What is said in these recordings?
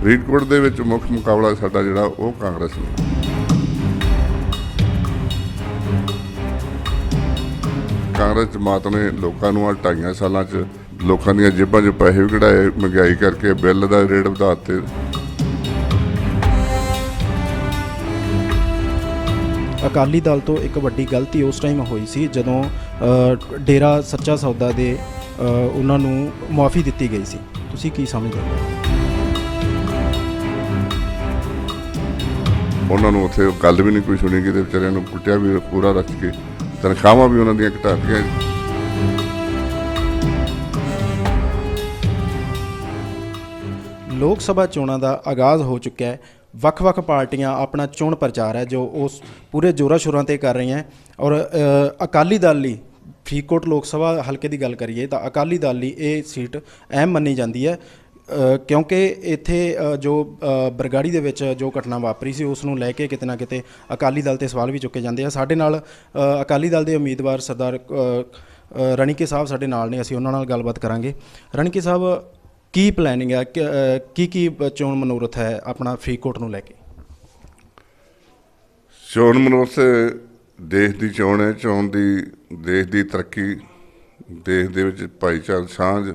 ਫਰੀਦਕੋਟ ਦੇ ਵਿੱਚ ਮੁੱਖ ਮੁਕਾਬਲਾ ਸਾਡਾ ਜਿਹੜਾ ਉਹ ਕਾਂਗਰਸ ਨੇ। ਕਾਂਗਰਸ ਜਮਾਤ ਨੇ ਲੋਕਾਂ ਨੂੰ ਆ ਢਾਈਆਂ ਸਾਲਾਂ 'ਚ ਲੋਕਾਂ ਦੀਆਂ ਜੇਬਾਂ 'ਚ ਪੈਸੇ ਵੀ ਕਢਾਏ, ਮਹਿੰਗਾਈ ਕਰਕੇ ਬਿੱਲ ਦਾ ਰੇਟ ਵਧਾ ਦਿੱਤੇ। ਅਕਾਲੀ ਦਲ ਤੋਂ ਇੱਕ ਵੱਡੀ ਗਲਤੀ ਉਸ ਟਾਈਮ ਹੋਈ ਸੀ ਜਦੋਂ ਡੇਰਾ ਸੱਚਾ ਸੌਦਾ ਦੇ ਉਹਨਾਂ ਨੂੰ ਮਾਫੀ ਦਿੱਤੀ ਗਈ ਸੀ। ਤੁਸੀਂ ਕੀ ਸਮਝਦੇ ਹੋ? ਉਹਨਾਂ ਨੂੰ ਉੱਥੇ ਗੱਲ ਵੀ ਨਹੀਂ ਕੋਈ ਸੁਣੀ ਕਿ ਵਿਚਾਰਿਆਂ ਨੂੰ ਕੁੱਟਿਆ ਵੀ, ਪੂਰਾ ਰੱਖ ਕੇ, ਤਨਖਾਹਾਂ ਵੀ ਉਹਨਾਂ ਦੀਆਂ ਘਟਾਤੀਆਂ। ਲੋਕ ਸਭਾ ਚੋਣਾਂ ਦਾ ਆਗਾਜ਼ ਹੋ ਚੁੱਕਿਆ ਹੈ। ਵੱਖ-ਵੱਖ ਪਾਰਟੀਆਂ ਆਪਣਾ ਚੋਣ ਪ੍ਰਚਾਰ ਹੈ, ਜੋ ਉਸ ਪੂਰੇ ਜੋਰਾਂ ਸ਼ੋਰਾਂ ਤੇ ਕਰ ਰਹੀਆਂ ਔਰ ਅਕਾਲੀ ਦਲ ਲਈ ਫਰੀਦਕੋਟ ਲੋਕ ਸਭਾ ਹਲਕੇ ਦੀ ਗੱਲ ਕਰੀਏ ਤਾਂ ਅਕਾਲੀ ਦਲ ਲਈ ਇਹ ਸੀਟ ਅਹਿਮ ਮੰਨੀ ਜਾਂਦੀ ਹੈ। ਕਿਉਂਕਿ ਇੱਥੇ ਜੋ ਬਰਗਾੜੀ ਦੇ ਵਿੱਚ ਜੋ ਘਟਨਾ ਵਾਪਰੀ ਸੀ ਉਸ ਨੂੰ ਲੈ ਕੇ ਕਿਤੇ ਨਾ ਕਿਤੇ ਅਕਾਲੀ ਦਲ ਤੇ ਸਵਾਲ ਵੀ ਚੁੱਕੇ ਜਾਂਦੇ ਆ। ਸਾਡੇ ਨਾਲ ਅਕਾਲੀ ਦਲ ਦੇ ਉਮੀਦਵਾਰ ਸਰਦਾਰ ਅ, ਰਣੀਕੇ ਸਾਹਿਬ ਸਾਡੇ ਨਾਲ ਨੇ ਅਸੀਂ ਉਹਨਾਂ ਨਾਲ ਗੱਲਬਾਤ ਕਰਾਂਗੇ। ਰਣੀਕੇ ਸਾਹਿਬ ਕੀ ਪਲੈਨਿੰਗ ਹੈ ਕੀ ਕੀ ਚੋਣ ਮਨੋਰਥ ਹੈ ਆਪਣਾ ਫਰੀਦਕੋਟ ਨੂੰ ਲੈ ਕੇ? ਚੋਣ ਮਨੋਰਥ ਦੇਸ਼ ਦੀ ਚੋਣ ਹੈ। ਚੋਣ ਦੀ ਦੇਸ਼ ਦੀ ਤਰੱਕੀ ਦੇਸ਼ ਦੇ ਵਿੱਚ ਭਾਈਚਾਰਕ ਸਾਂਝ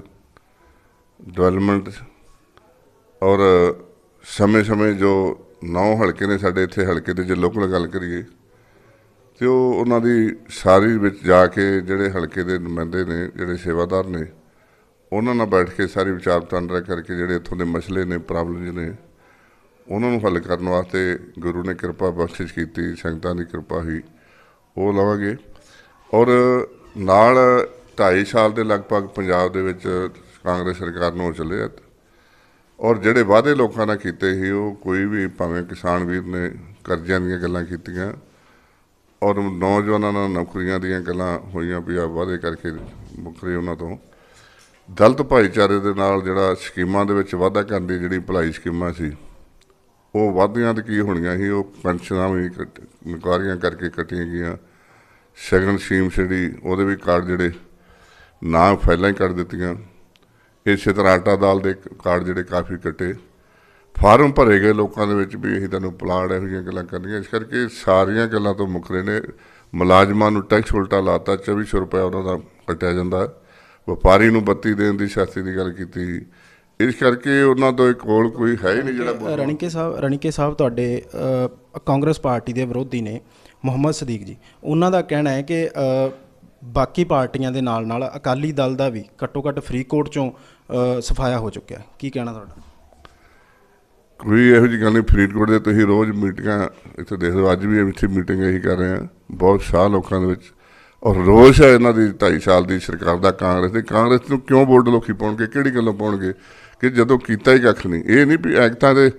ਡਿਵੈਲਪਮੈਂਟ ਔਰ ਸਮੇਂ-ਸਮੇਂ ਜੋ ਨੌ ਹਲਕੇ ਨੇ ਸਾਡੇ ਇੱਥੇ ਹਲਕੇ ਦੇ, ਜੇ ਲੋਕਲ ਗੱਲ ਕਰੀਏ, ਤੇ ਉਹ ਉਹਨਾਂ ਦੀ ਸਾਰੀ ਵਿੱਚ ਜਾ ਕੇ ਜਿਹੜੇ ਹਲਕੇ ਦੇ ਨੁਮਾਇੰਦੇ ਨੇ, ਜਿਹੜੇ ਸੇਵਾਦਾਰ ਨੇ, ਉਹਨਾਂ ਨਾਲ ਬੈਠ ਕੇ ਸਾਰੀ ਵਿਚਾਰ ਵਟਾਂਦਰਾ ਕਰਕੇ ਜਿਹੜੇ ਇੱਥੋਂ ਦੇ ਮਸਲੇ ਨੇ ਪ੍ਰੋਬਲਮਸ ਨੇ, ਉਹਨਾਂ ਨੂੰ ਹੱਲ ਕਰਨ ਵਾਸਤੇ ਗੁਰੂ ਨੇ ਕਿਰਪਾ ਬਖਸ਼ਿਸ਼ ਕੀਤੀ, ਸੰਗਤਾਂ ਦੀ ਕਿਰਪਾ ਹੋਈ, ਉਹ ਲਵਾਂਗੇ। ਔਰ ਨਾਲ 2.5 ਸਾਲ ਦੇ ਲਗਭਗ ਪੰਜਾਬ ਦੇ ਵਿੱਚ ਕਾਂਗਰਸ ਸਰਕਾਰ ਨੂੰ ਚੱਲੇ ਆ। ਔਰ ਜਿਹੜੇ ਵਾਅਦੇ ਲੋਕਾਂ ਨਾਲ ਕੀਤੇ ਸੀ, ਉਹ ਕੋਈ ਵੀ ਭਾਵੇਂ ਕਿਸਾਨ ਵੀਰ ਨੇ ਕਰਜ਼ਿਆਂ ਦੀਆਂ ਗੱਲਾਂ ਕੀਤੀਆਂ, ਔਰ ਨੌਜਵਾਨਾਂ ਨਾਲ ਨੌਕਰੀਆਂ ਦੀਆਂ ਗੱਲਾਂ ਹੋਈਆਂ ਵੀ ਆ, ਵਾਅਦੇ ਕਰਕੇ ਮੁੱਕਰੇ ਉਹਨਾਂ ਤੋਂ। ਦਲਿਤ ਭਾਈਚਾਰੇ ਦੇ ਨਾਲ ਜਿਹੜਾ ਸਕੀਮਾਂ ਦੇ ਵਿੱਚ ਵਾਧਾ ਕਰਨ ਦੀ ਜਿਹੜੀ ਭਲਾਈ ਸਕੀਮਾਂ ਸੀ, ਉਹ ਵਾਧੀਆਂ ਤੇ ਕੀ ਹੋਣੀਆਂ ਸੀ, ਉਹ ਪੈਨਸ਼ਨਾਂ ਵੀ ਕੱਟ- ਇਨਕੁਆਰੀਆਂ ਕਰਕੇ ਕੱਟੀਆਂ ਗਈਆਂ। ਸ਼ਗਨ ਸਕੀਮ ਜਿਹੜੀ, ਉਹਦੇ ਵੀ ਕਾਰਡ ਜਿਹੜੇ ਨਾ ਫਾਈਲਾਂ ਹੀ ਕੱਟ ਦਿੱਤੀਆਂ। ਇਹ ਤਰ੍ਹਾਂ ਦਾਲ ਦੇ ਕਾਰਡ ਜਿਹੜੇ ਕਾਫੀ ਕੱਟੇ। ਫਾਰਮ ਭਰੇ ਗਏ ਲੋਕਾਂ ਦੇ ਵਿੱਚ ਵੀ ਅਸੀਂ ਤੁਹਾਨੂੰ ਪਲਾਟ ਇਹੋ ਜਿਹੀਆਂ ਗੱਲਾਂ ਕਰਨੀਆਂ। ਇਸ ਕਰਕੇ ਸਾਰੀਆਂ ਗੱਲਾਂ ਤੋਂ ਮੁੱਕਰੇ ਨੇ। ਮੁਲਾਜ਼ਮਾਂ ਨੂੰ ਟੈਕਸ ਉਲਟਾ ਲਾਤਾ 2400 ਰੁਪਏ ਉਹਨਾਂ ਦਾ ਕੱਟਿਆ ਜਾਂਦਾ। ਵਪਾਰੀ ਨੂੰ ਬੱਤੀ ਦੇਣ ਦੀ ਸ਼ਾਸਤੀ ਦੀ ਗੱਲ ਕੀਤੀ। ਇਸ ਕਰਕੇ ਉਹਨਾਂ ਤੋਂ ਕੋਲ ਕੋਈ ਹੈ ਹੀ ਨਹੀਂ ਜਿਹੜਾ ਬੋਲਣ ਰਣੀਕੇ ਸਾਹਿਬ ਰਣੀਕੇ ਸਾਹਿਬ ਤੁਹਾਡੇ ਕਾਂਗਰਸ ਪਾਰਟੀ ਦੇ ਵਿਰੋਧੀ ਨੇ, ਮੁਹੰਮਦ ਸਦੀਕ ਜੀ। ਉਹਨਾਂ ਦਾ ਕਹਿਣਾ ਹੈ ਕਿ ਬਾਕੀ ਪਾਰਟੀਆਂ ਦੇ ਨਾਲ ਨਾਲ ਅਕਾਲੀ ਦਲ ਦਾ ਵੀ ਘੱਟੋ ਘੱਟ ਫਰੀਦਕੋਟ ਚੋਂ ਸਫਾਇਆ ਹੋ ਚੁੱਕਿਆ ਕੀ ਕਹਿਣਾ ਤੁਹਾਡਾ? ਕੋਈ ਇਹੋ ਜਿਹੀ ਗੱਲ ਨਹੀਂ ਫਰੀਦਕੋਟ ਦੇ ਤੁਸੀਂ ਰੋਜ਼ ਮੀਟਿੰਗਾਂ ਇੱਥੇ ਦੇਖ ਲਓ, ਅੱਜ ਵੀ ਇੱਥੇ ਮੀਟਿੰਗ ਇਹੀ ਕਰ ਰਹੇ ਆ ਬਹੁਤ ਸਾਹ ਲੋਕਾਂ ਦੇ ਵਿੱਚ। ਔਰ ਰੋਸ਼ ਹੈ ਇਹਨਾਂ ਦੀ 2.5 ਸਾਲ ਦੀ ਸਰਕਾਰ ਦਾ ਕਾਂਗਰਸ ਦੇ, ਕਾਂਗਰਸ ਨੂੰ ਕਿਉਂ ਵੋਟ ਲੋਕੀ ਪਾਉਣਗੇ, ਕਿਹੜੀ ਗੱਲੋਂ ਪਾਉਣਗੇ? ਕਿ ਜਦੋਂ ਕੀਤਾ ਹੀ ਕੱਖ ਨਹੀਂ। ਇਹ ਨਹੀਂ ਵੀ ਐਕਟਾਂ ਦੇ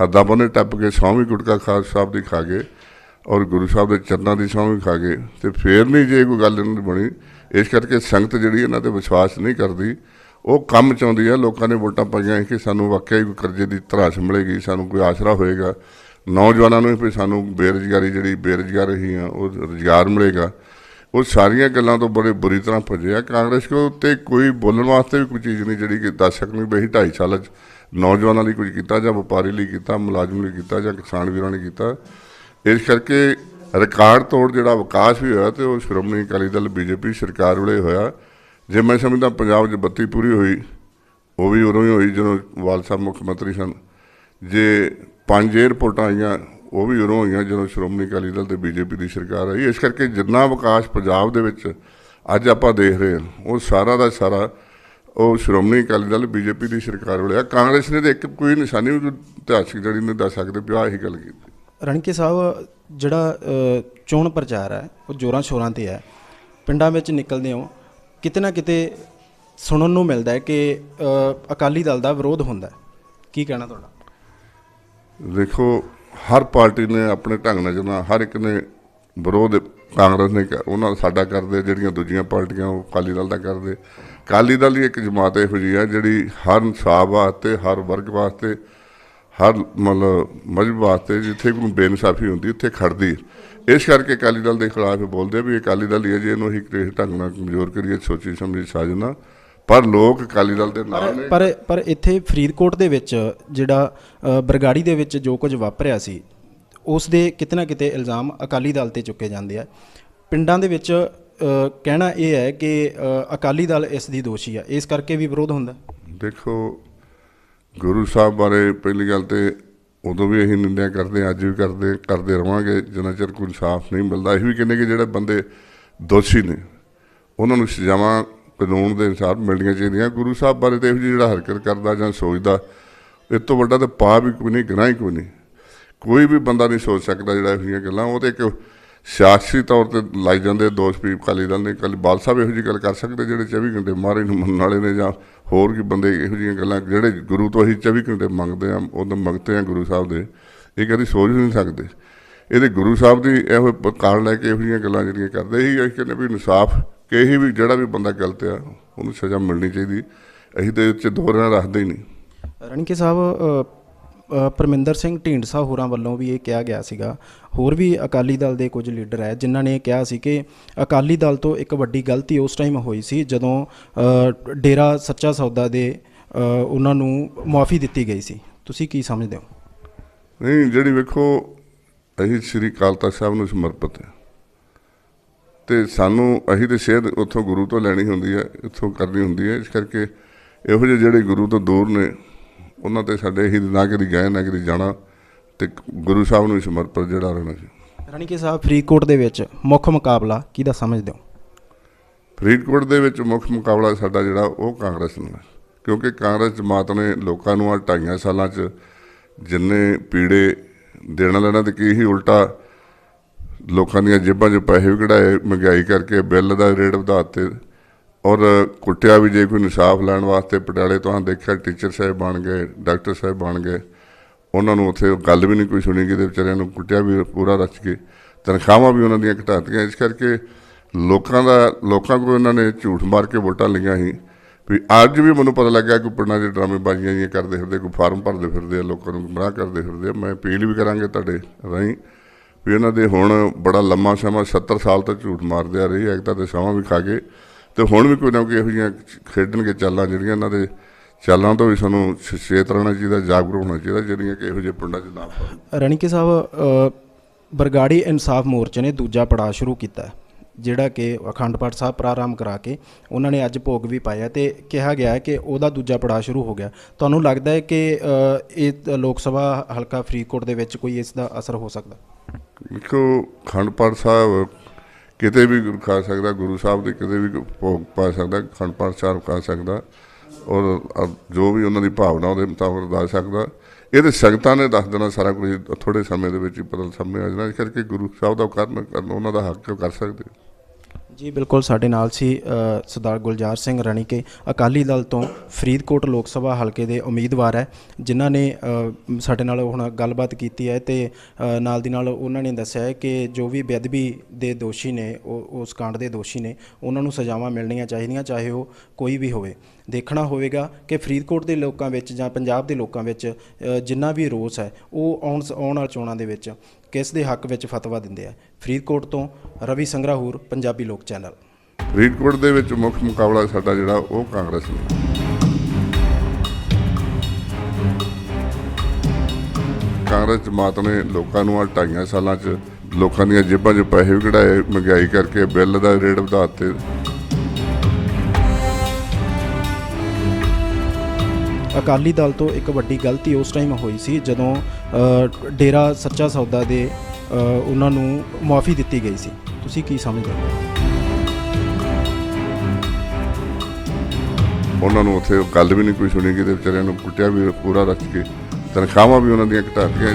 ਹੱਦਾਂ ਬੰਨੇ ਟੱਪ ਕੇ ਸੌਵੀਂ ਗੁਟਕਾ ਖਾਲਸਾ ਸਾਹਿਬ ਦੀ ਖਾ ਗਏ ਔਰ ਗੁਰੂ ਸਾਹਿਬ ਦੇ ਚਰਨਾਂ ਦੀ ਸੌਵੀਂ ਖਾ ਗਏ ਤੇ ਫੇਰ ਨਹੀਂ ਜੇ ਕੋਈ ਗੱਲ ਇਹਨਾਂ ਦੀ ਬਣੀ, ਇਸ ਕਰਕੇ ਸੰਗਤ ਜਿਹੜੀ ਇਹਨਾਂ ਤੇ ਵਿਸ਼ਵਾਸ ਨਹੀਂ ਕਰਦੀ, ਉਹ ਕੰਮ ਚਾਹੁੰਦੀ ਹੈ ਲੋਕਾਂ ਨੇ ਵੋਟਾਂ ਪਾਈਆਂ ਕਿ ਸਾਨੂੰ ਵਾਕਿਆ ਹੀ ਕੋਈ ਕਰਜ਼ੇ ਦੀ ਤਰਾਸ਼ ਮਿਲੇਗੀ, ਸਾਨੂੰ ਕੋਈ ਆਸਰਾ ਹੋਏਗਾ। ਨੌਜਵਾਨਾਂ ਨੂੰ ਵੀ ਸਾਨੂੰ ਬੇਰੁਜ਼ਗਾਰੀ ਜਿਹੜੀ ਬੇਰੁਜ਼ਗਾਰ ਰਹੀ ਆ, ਉਹ ਰੁਜ਼ਗਾਰ ਮਿਲੇਗਾ। ਉਹ ਸਾਰੀਆਂ ਗੱਲਾਂ ਤੋਂ ਬੜੇ ਬੁਰੀ ਤਰ੍ਹਾਂ ਭੱਜੇ ਆ। ਕਾਂਗਰਸ ਕੋ ਤੇ ਕੋਈ ਬੋਲਣ ਵਾਸਤੇ ਵੀ ਕੋਈ ਚੀਜ਼ ਨਹੀਂ ਜਿਹੜੀ ਕਿ ਦੱਸ ਸਕਣੀ ਵੀ ਅਸੀਂ 2.5 ਸਾਲਾਂ 'ਚ ਨੌਜਵਾਨਾਂ ਲਈ ਕੁਝ ਕੀਤਾ ਜਾਂ ਵਪਾਰੀ ਲਈ ਕੀਤਾ, ਮੁਲਾਜ਼ਮ ਲਈ ਕੀਤਾ ਜਾਂ ਕਿਸਾਨ ਵੀਰਾਂ ਨੇ ਕੀਤਾ। ਇਸ ਕਰਕੇ ਰਿਕਾਰਡ ਤੋੜ ਜਿਹੜਾ ਵਿਕਾਸ ਵੀ ਹੋਇਆ ਤੇ ਉਹ ਸ਼੍ਰੋਮਣੀ ਅਕਾਲੀ ਦਲ, ਬੀਜੇਪੀ ਸਰਕਾਰ ਵੇਲੇ ਹੋਇਆ। ਜੇ ਮੈਂ ਸਮਝਦਾ ਪੰਜਾਬ 'ਚ ਬੱਤੀ ਪੂਰੀ ਹੋਈ, ਉਹ ਵੀ ਉਦੋਂ ਹੀ ਹੋਈ ਜਦੋਂ ਵਾਲ ਸਾਹਿਬ ਮੁੱਖ ਮੰਤਰੀ ਸਨ। ਜੇ ਪੰਜ ਏਅਰਪੋਰਟਾਂ ਆਈਆਂ, ਉਹ ਵੀ ਉਦੋਂ ਹੋਈਆਂ ਜਦੋਂ ਸ਼੍ਰੋਮਣੀ ਅਕਾਲੀ ਦਲ ਤੇ ਬੀਜੇਪੀ ਦੀ ਸਰਕਾਰ ਆਈ। ਇਸ ਕਰਕੇ ਜਿੰਨਾ ਵਿਕਾਸ ਪੰਜਾਬ ਦੇ ਵਿੱਚ ਅੱਜ ਆਪਾਂ ਦੇਖ ਰਹੇ ਹਾਂ, ਉਹ ਸਾਰਾ ਦਾ ਸਾਰਾ ਉਹ ਸ਼੍ਰੋਮਣੀ ਅਕਾਲੀ ਦਲ, ਬੀਜੇਪੀ ਦੀ ਸਰਕਾਰ ਵੇਲੇ ਆ। ਕਾਂਗਰਸ ਨੇ ਤੇ ਇੱਕ ਕੋਈ ਨਿਸ਼ਾਨੀ ਵੀ ਇਤਿਹਾਸਿਕ ਜਿਹੜੀ ਨਹੀਂ ਦੱਸ ਸਕਦੇ ਵੀ ਆਹ ਇਹੀ ਗੱਲ ਕੀਤੀ। ਰਣਕੇ ਸਾਹਿਬ, ਜਿਹੜਾ ਚੋਣ ਪ੍ਰਚਾਰ ਹੈ, ਉਹ ਜੋਰਾਂ ਸ਼ੋਰਾਂ ਤੇ ਹੈ। ਪਿੰਡਾਂ ਵਿੱਚ ਨਿਕਲਦੇ ਹੋ, ਕਿਤੇ ਨਾ ਕਿਤੇ ਸੁਣਨ ਨੂੰ ਮਿਲਦਾ ਹੈ ਕਿ ਅਕਾਲੀ ਦਲ ਦਾ ਵਿਰੋਧ ਹੁੰਦਾ ਹੈ। ਕੀ ਕਹਿਣਾ ਤੁਹਾਡਾ? ਦੇਖੋ, ਹਰ ਪਾਰਟੀ ਨੇ ਆਪਣੇ ਢੰਗ ਨਾਲ ਜਨਾ ਹਰ ਇੱਕ ਨੇ ਵਿਰੋਧ ਕਾਂਗਰਸ ਨੇ ਕਰ- ਉਹਨਾਂ ਸਾਡਾ ਕਰਦੇ, ਜਿਹੜੀਆਂ ਦੂਜੀਆਂ ਪਾਰਟੀਆਂ ਉਹ ਅਕਾਲੀ ਦਲ ਦਾ ਕਰਦੇ। ਅਕਾਲੀ ਦਲ ਹੀ ਇੱਕ ਜਮਾਤ ਇਹੋ ਜਿਹੀ ਹੈ, ਜਿਹੜੀ ਹਰ ਇਨਸਾਫ ਵਾਸਤੇ, ਹਰ ਵਰਗ ਵਾਸਤੇ ਹਰ ਮਤਲਬ ਮਜ਼ਹਬ ਵਾਸਤੇ ਜਿੱਥੇ ਕੋਈ ਬੇਇਨਸਾਫੀ ਹੁੰਦੀ ਉੱਥੇ ਖੜਦੀ ਹੈ। ਇਸ ਕਰਕੇ ਅਕਾਲੀ ਦਲ ਦੇ ਖਿਲਾਫ ਇਹ ਬੋਲਦੇ ਵੀ ਅਕਾਲੀ ਦਲ ਹੀ ਹੈ ਜੀ ਇਹਨੂੰ ਅਸੀਂ ਕਿਸ ਢੰਗ ਨਾਲ ਕਮਜ਼ੋਰ ਕਰੀਏ ਸੋਚੀ ਸਮਝੀ ਸਾਜਨਾ ਪਰ ਲੋਕ ਅਕਾਲੀ ਦਲ ਦੇ ਨਾਲ ਨੇ। ਪਰ ਪਰ ਇੱਥੇ ਫਰੀਦਕੋਟ ਦੇ ਵਿੱਚ ਜਿਹੜਾ ਬਰਗਾੜੀ ਦੇ ਵਿੱਚ ਜੋ ਕੁਝ ਵਾਪਰਿਆ ਸੀ ਉਸ ਦੇ ਕਿਤੇ ਨਾ ਕਿਤੇ ਇਲਜ਼ਾਮ ਅਕਾਲੀ ਦਲ ਤੇ ਚੁੱਕੇ ਜਾਂਦੇ ਆ। ਪਿੰਡਾਂ ਦੇ ਵਿੱਚ ਕਹਿਣਾ ਇਹ ਹੈ ਕਿ ਅਕਾਲੀ ਦਲ ਇਸ ਦੀ ਦੋਸ਼ੀ ਆ। ਇਸ ਕਰਕੇ ਵੀ ਵਿਰੋਧ ਹੁੰਦਾ। ਦੇਖੋ ਗੁਰੂ ਸਾਹਿਬ ਬਾਰੇ ਪਹਿਲੀ ਗੱਲ ਤੇ ਉਦੋਂ ਵੀ ਅਸੀਂ ਨਿੰਦਿਆ ਕਰਦੇ ਹਾਂ, ਅੱਜ ਵੀ ਕਰਦੇ ਕਰਦੇ ਰਵਾਂਗੇ ਜਿੰਨਾ ਚਿਰ ਕੋਈ ਇਨਸਾਫ ਨਹੀਂ ਮਿਲਦਾ। ਇਹ ਵੀ ਕਹਿੰਦੇ ਕਿ ਜਿਹੜੇ ਬੰਦੇ ਦੋਸ਼ੀ ਨੇ ਉਹਨਾਂ ਨੂੰ ਸਜ਼ਾਵਾਂ ਕਾਨੂੰਨ ਦੇ ਅਨੁਸਾਰ ਮਿਲਣੀਆਂ ਚਾਹੀਦੀਆਂ। ਗੁਰੂ ਸਾਹਿਬ ਬਾਰੇ ਤੇ ਇਹੋ ਜਿਹੀ ਜਿਹੜਾ ਹਰਕਤ ਕਰਦਾ ਜਾਂ ਸੋਚਦਾ ਇਸ ਤੋਂ ਵੱਡਾ ਤਾਂ ਪਾਪ ਹੀ ਕੋਈ ਨਹੀਂ ਗੁਨਾਹ ਹੀ ਕੋਈ ਨਹੀਂ। ਕੋਈ ਵੀ ਬੰਦਾ ਨਹੀਂ ਸੋਚ ਸਕਦਾ ਜਿਹੜਾ ਇਹੋ ਜਿਹੀਆਂ ਗੱਲਾਂ ਉਹ ਤੇ ਇੱਕ ਸਿਆਸੀ ਤੌਰ ਤੇ ਲਾਈ ਜਾਂਦੇ ਦੋਸ਼ ਵੀ ਅਕਾਲੀ ਦਲ ਨੇ ਕੱਲ ਬਾਲ ਸਾਹਿਬ ਇਹੋ ਜਿਹੀ ਗੱਲ ਕਰ ਸਕਦੇ ਜਿਹੜੇ 24 ਘੰਟੇ ਮਾਰੇ ਨੂੰ ਮੰਨਣ ਵਾਲੇ ਨੇ ਜਾਂ ਹੋਰ ਕੀ ਬੰਦੇ ਇਹੋ ਜਿਹੀਆਂ ਗੱਲਾਂ ਜਿਹੜੇ ਗੁਰੂ ਤੋਂ ਅਸੀਂ 24 ਘੰਟੇ ਮੰਗਦੇ ਆ ਉਹਦੇ ਮੰਗਤੇ ਆ ਗੁਰੂ ਸਾਹਿਬ ਦੇ। ਇਹ ਕਦੀ ਸੋਚ ਨਹੀਂ ਸਕਦੇ। ਇਹਦੇ ਗੁਰੂ ਸਾਹਿਬ ਦੀ ਇਹੋ ਕਾਰਨ ਲੈ ਕੇ ਇਹੋ ਜਿਹੀਆਂ ਗੱਲਾਂ ਜਿਹੜੀਆਂ ਕਰਦੇ ਹੀ ਅਸੀਂ ਕਹਿੰਦੇ ਵੀ ਇਨਸਾਫ ਕਿ ਇਹ ਵੀ ਜਿਹੜਾ ਵੀ ਬੰਦਾ ਗਲਤ ਆ, ਉਹਨੂੰ ਸਜ਼ਾ ਮਿਲਣੀ ਚਾਹੀਦੀ। ਅਸੀਂ ਤੇ ਇਹ 'ਚ ਦੋ ਰਹਿਣਾ ਰੱਖਦੇ ਹੀ ਨਹੀਂ। ਰਣਕੇ ਸਾਹਿਬ ਪਰਮਿੰਦਰ ਸਿੰਘ ਢੀਂਡਸਾ ਹੋਰਾਂ ਵੱਲੋਂ ਵੀ ਇਹ ਕਿਹਾ ਗਿਆ ਸੀਗਾ। ਹੋਰ ਵੀ ਅਕਾਲੀ ਦਲ ਦੇ ਕੁਝ ਲੀਡਰ ਹੈ, ਜਿਨ੍ਹਾਂ ਨੇ ਕਿਹਾ ਸੀ ਕਿ ਅਕਾਲੀ ਦਲ ਤੋਂ ਇੱਕ ਵੱਡੀ ਗਲਤੀ ਉਸ ਟਾਈਮ ਹੋਈ ਸੀ, ਜਦੋਂ ਡੇਰਾ ਸੱਚਾ ਸੌਦਾ ਦੇ ਉਹਨਾਂ ਨੂੰ ਮੁਆਫੀ ਦਿੱਤੀ ਗਈ ਸੀ। ਤੁਸੀਂ ਕੀ ਸਮਝਦੇ ਹੋ? ਨਹੀਂ, ਜਿਹੜੀ ਵੇਖੋ, ਅਸੀਂ ਸ੍ਰੀ ਅਕਾਲ ਤਖਤ ਸਾਹਿਬ ਨੂੰ ਸਮਰਪਿਤ ਹੈ। ਤੇ ਸਾਨੂੰ, ਅਸੀਂ ਤੇ ਸੇਧ ਉੱਥੋਂ ਗੁਰੂ ਤੋਂ ਲੈਣੀ ਹੁੰਦੀ ਹੈ, ਇੱਥੋਂ ਕਰਨੀ ਹੁੰਦੀ ਹੈ। ਇਸ ਕਰਕੇ ਇਹੋ ਜਿਹੇ ਜਿਹੜੇ ਗੁਰੂ ਤੋਂ ਦੂਰ ਨੇ ਉਹਨਾਂ ਤੇ ਸਾਡੇ ਹੀ ਨਾ ਕਦੀ ਗਏ ਨਾ ਕਦੀ ਜਾਣਾ ਤੇ ਗੁਰੂ ਸਾਹਿਬ ਨੂੰ ਸਮਰਪਿਤ ਜਿਹੜਾ ਰਹਿਣਾ ਸੀ। ਰਣਕੇ ਸਾਹਿਬ ਫਰੀਦਕੋਟ ਦੇ ਵਿੱਚ ਮੁੱਖ ਮੁਕਾਬਲਾ ਕਿਹਦਾ ਸਮਝਦੇ ਹੋ? ਫਰੀਦਕੋਟ ਦੇ ਵਿੱਚ ਮੁੱਖ ਮੁਕਾਬਲਾ ਸਾਡਾ ਜਿਹੜਾ ਉਹ ਕਾਂਗਰਸ ਨਾਲ ਕਿਉਂਕਿ ਕਾਂਗਰਸ ਜਮਾਤ ਨੇ ਲੋਕਾਂ ਨੂੰ ਆ ਢਾਈਆਂ ਸਾਲਾਂ 'ਚ ਜਿੰਨੇ ਪੀੜੇ ਦੇਣ ਲੈਣਾ ਤੇ ਕੀ ਹੀ ਉਲਟਾ ਲੋਕਾਂ ਦੀਆਂ ਜੇਬਾਂ 'ਚ ਪੈਸੇ ਵੀ ਕਢਾਏ ਮਹਿੰਗਾਈ ਕਰਕੇ ਬਿੱਲ ਦਾ ਰੇਟ ਵਧਾ ਦਿੱਤੇ। ਔਰ ਕੁੱਟਿਆ ਵੀ ਜੇ ਕੋਈ ਇਨਸਾਫ ਲੈਣ ਵਾਸਤੇ ਪਟਿਆਲੇ ਤੋਂ ਦੇਖਿਆ ਟੀਚਰ ਸਾਹਿਬ ਬਣ ਗਏ ਡਾਕਟਰ ਸਾਹਿਬ ਬਣ ਗਏ। ਉਹਨਾਂ ਨੂੰ ਉੱਥੇ ਗੱਲ ਵੀ ਨਹੀਂ ਕੋਈ ਸੁਣੀ ਗਈ ਕਿਤੇ ਵਿਚਾਰਿਆਂ ਨੂੰ ਕੁੱਟਿਆ ਵੀ ਪੂਰਾ ਰਚ ਕੇ ਤਨਖਾਹਾਂ ਵੀ ਉਹਨਾਂ ਦੀਆਂ ਘਟਾਤੀਆਂ। ਇਸ ਕਰਕੇ ਲੋਕਾਂ ਦਾ, ਲੋਕਾਂ ਕੋਲ ਉਹਨਾਂ ਨੇ ਝੂਠ ਮਾਰ ਕੇ ਵੋਟਾਂ ਲਈਆਂ ਸੀ। ਵੀ ਅੱਜ ਵੀ ਮੈਨੂੰ ਪਤਾ ਲੱਗਿਆ ਕਿ ਪਿੰਡਾਂ ਦੇ ਡਰਾਮੇਬਾਜ਼ੀਆਂ ਜਿਹੀਆਂ ਕਰਦੇ ਫਿਰਦੇ, ਕੋਈ ਫਾਰਮ ਭਰਦੇ ਫਿਰਦੇ ਆ, ਲੋਕਾਂ ਨੂੰ ਗੁੰਮਰਾਹ ਕਰਦੇ ਫਿਰਦੇ ਆ। ਮੈਂ ਅਪੀਲ ਵੀ ਕਰਾਂਗੇ ਤੁਹਾਡੇ ਰਾਹੀਂ ਵੀ ਇਹਨਾਂ ਦੇ ਹੁਣ ਬੜਾ ਲੰਮਾ ਸਮਾਂ 70 ਸਾਲ ਤੋਂ ਝੂਠ ਮਾਰਦੇ ਆ ਰਹੀ ਐਕਤਾ ਤੇ ਸਮਾਂ ਵੀ ਖਾ ਗਏ। ਤੇ ਹੁਣ ਵੀ ਕੋਈ ਨਾ ਕੋਈ ਇਹੋ ਜਿਹੀਆਂ ਖੇਡਣਗੇ ਚਾਲਾਂ ਜਿਹੜੀਆਂ ਇਹਨਾਂ ਦੇ ਚਾਲਾਂ ਤੋਂ ਵੀ ਸਾਨੂੰ ਸੁਚੇਤ ਰਹਿਣਾ ਚਾਹੀਦਾ ਜਾਗਰੂਕ ਹੋਣਾ ਚਾਹੀਦਾ ਜਿਹੜੀਆਂ ਕਿ ਇਹੋ ਜਿਹੇ ਪਿੰਡਾਂ 'ਚ ਨਾ ਪਾਉਣ ਰਣਕੇ ਸਾਹਿਬ ਬਰਗਾੜੀ ਇਨਸਾਫ ਮੋਰਚੇ ਨੇ ਦੂਜਾ ਪੜਾਅ ਸ਼ੁਰੂ ਕੀਤਾ ਜਿਹੜਾ ਕਿ ਅਖੰਡ ਪਾਠ ਸਾਹਿਬ ਪ੍ਰਾਰੰਭ ਕਰਾ ਕੇ ਉਹਨਾਂ ਨੇ ਅੱਜ ਭੋਗ ਵੀ ਪਾਇਆ ਤੇ ਕਿਹਾ ਗਿਆ ਹੈ ਕਿ ਉਹਦਾ ਦੂਜਾ ਪੜਾਅ ਸ਼ੁਰੂ ਹੋ ਗਿਆ। ਤੁਹਾਨੂੰ ਲੱਗਦਾ ਹੈ ਕਿ ਇਹ ਲੋਕ ਸਭਾ ਹਲਕਾ ਫਰੀਦਕੋਟ ਦੇ ਵਿੱਚ ਕੋਈ ਇਸ ਦਾ ਅਸਰ ਹੋ ਸਕਦਾ? ਦੇਖੋ ਖੰਡ ਪਾਠ ਸਾਹਿਬ ਕਿਤੇ ਵੀ ਖਾ ਸਕਦਾ, ਗੁਰੂ ਸਾਹਿਬ ਦੇ ਕਿਤੇ ਵੀ ਭੋਗ ਪਾ ਸਕਦਾ, ਖੰਡ ਪਾਠ ਸਾਹਿਬ ਖਾ ਸਕਦਾ, ਔਰ ਜੋ ਵੀ ਉਹਨਾਂ ਦੀ ਭਾਵਨਾ ਉਹਦੇ ਮੁਤਾਬਕ ਦੱਸ ਸਕਦਾ। ਇਹ ਤੇ ਸੰਗਤਾਂ ਨੇ ਦੱਸ ਦੇਣਾ ਸਾਰਾ ਕੁਝ ਥੋੜੇ ਸਮੇਂ ਦੇ ਵਿੱਚ ਹੀ ਪਤਾ ਸਾਹਮਣੇ ਆ ਜਾਣਾ। ਇਸ ਕਰਕੇ ਗੁਰੂ ਸਾਹਿਬ ਦਾ ਕਰਨ ਕਰਨ, ਉਹਨਾਂ ਦਾ ਹੱਕ ਉਹ ਕਰ ਸਕਦੇ। ਜੀ, ਬਿਲਕੁਲ ਸਾਡੇ ਨਾਲ ਸੀ ਸਰਦਾਰ ਗੁਲਜ਼ਾਰ ਸਿੰਘ ਰਣੀਕੇ। ਅਕਾਲੀ ਦਲ ਤੋਂ ਫਰੀਦਕੋਟ ਲੋਕ ਸਭਾ ਹਲਕੇ ਦੇ ਉਮੀਦਵਾਰ ਹੈ, ਜਿਨ੍ਹਾਂ ਨੇ ਸਾਡੇ ਨਾਲ ਹੁਣ ਗੱਲਬਾਤ ਕੀਤੀ ਹੈ ਤੇ ਨਾਲ ਦੀ ਨਾਲ ਉਹਨਾਂ ਨੇ ਦੱਸਿਆ ਹੈ ਕਿ ਜੋ ਵੀ ਬੇਅਦਬੀ ਦੇ ਦੋਸ਼ੀ ਨੇ, ਉਹ, ਉਸ ਕਾਂਡ ਦੇ ਦੋਸ਼ੀ ਨੇ, ਉਹਨਾਂ ਨੂੰ ਸਜ਼ਾਵਾਂ ਮਿਲਣੀਆਂ ਚਾਹੀਦੀਆਂ, ਚਾਹੇ ਉਹ ਕੋਈ ਵੀ ਹੋਵੇ। ਦੇਖਣਾ ਹੋਵੇਗਾ ਕਿ ਫਰੀਦਕੋਟ ਦੇ ਲੋਕਾਂ ਵਿੱਚ ਜਾਂ ਪੰਜਾਬ ਦੇ ਲੋਕਾਂ ਵਿੱਚ ਜਿੰਨਾ ਵੀ ਰੋਸ ਹੈ, ਉਹ ਆਉਣ ਆਉਣ ਵਾਲੇ ਚੋਣਾਂ ਦੇ ਵਿੱਚ ਕਿਸ ਦੇ ਹੱਕ ਵਿੱਚ ਫਤਵਾ ਦਿੰਦੇ ਆ? ਫਰੀਦਕੋਟ ਤੋਂ ਰਵੀ ਸੰਗਰਾਹੂਰ, ਪੰਜਾਬੀ ਲੋਕ ਚੈਨਲ। ਫਰੀਦਕੋਟ ਦੇ ਵਿੱਚ ਮੁੱਖ ਮੁਕਾਬਲਾ ਸਾਡਾ ਜਿਹੜਾ, ਉਹ ਕਾਂਗਰਸ ਨਾਲ ਕਾਂਗਰਸ ਜਮਾਤ ਨੇ ਲੋਕਾਂ ਨੂੰ ਆ ਢਾਈਆਂ ਸਾਲਾਂ 'ਚ, ਲੋਕਾਂ ਦੀਆਂ ਜੇਬਾਂ 'ਚ ਪੈਸੇ ਵੀ ਕਢਾਏ, ਮਹਿੰਗਾਈ ਕਰਕੇ ਬਿੱਲ ਦਾ ਰੇਟ ਵਧਾ ਦਿੱਤੇ। ਅਕਾਲੀ ਦਲ ਤੋਂ ਇੱਕ ਵੱਡੀ ਗਲਤੀ ਉਸ ਟਾਈਮ ਹੋਈ ਸੀ ਜਦੋਂ ਡੇਰਾ ਸੱਚਾ ਸੌਦਾ ਦੇ ਉਹਨਾਂ ਨੂੰ ਮੁਆਫੀ ਦਿੱਤੀ ਗਈ ਸੀ। ਤੁਸੀਂ ਕੀ ਸਮਝਦੇ ਹੋ? ਉਹਨਾਂ ਨੂੰ ਉੱਥੇ ਗੱਲ ਵੀ ਨਹੀਂ ਕੋਈ ਸੁਣੀ, ਕਿਤੇ ਵਿਚਾਰਿਆਂ ਨੂੰ ਕੁੱਟਿਆ ਵੀ, ਪੂਰਾ ਰੱਖ ਕੇ, ਤਨਖਾਹਾਂ ਵੀ ਉਹਨਾਂ ਦੀਆਂ ਘਟਾਤੀਆਂ